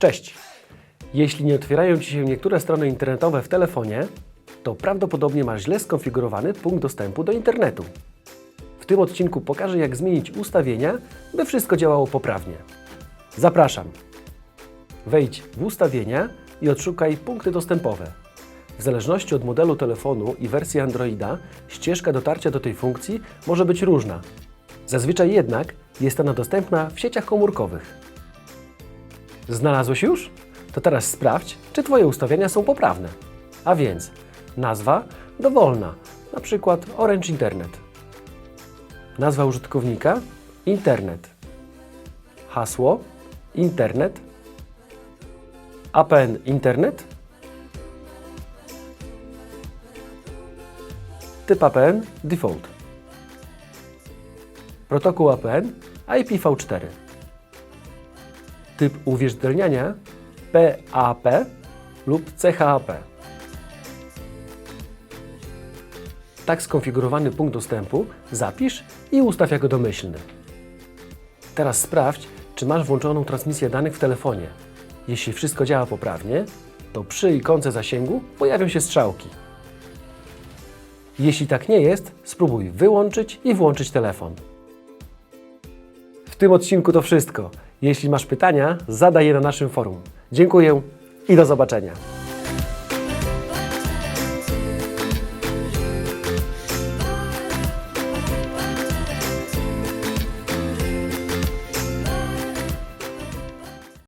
Cześć! Jeśli nie otwierają Ci się niektóre strony internetowe w telefonie, to prawdopodobnie masz źle skonfigurowany punkt dostępu do internetu. W tym odcinku pokażę, jak zmienić ustawienia, by wszystko działało poprawnie. Zapraszam! Wejdź w ustawienia i odszukaj punkty dostępowe. W zależności od modelu telefonu i wersji Androida, ścieżka dotarcia do tej funkcji może być różna. Zazwyczaj jednak jest ona dostępna w sieciach komórkowych. Znalazłeś już? To teraz sprawdź, czy Twoje ustawienia są poprawne. A więc nazwa dowolna, na przykład Orange Internet. Nazwa użytkownika Internet. Hasło Internet. APN Internet. Typ APN Default. Protokół APN IPv4. Typ uwierzytelniania PAP lub CHAP. Tak skonfigurowany punkt dostępu zapisz i ustaw jako domyślny. Teraz sprawdź, czy masz włączoną transmisję danych w telefonie. Jeśli wszystko działa poprawnie, to przy ikonce zasięgu pojawią się strzałki. Jeśli tak nie jest, spróbuj wyłączyć i włączyć telefon. W tym odcinku to wszystko. Jeśli masz pytania, zadaj je na naszym forum. Dziękuję i do zobaczenia.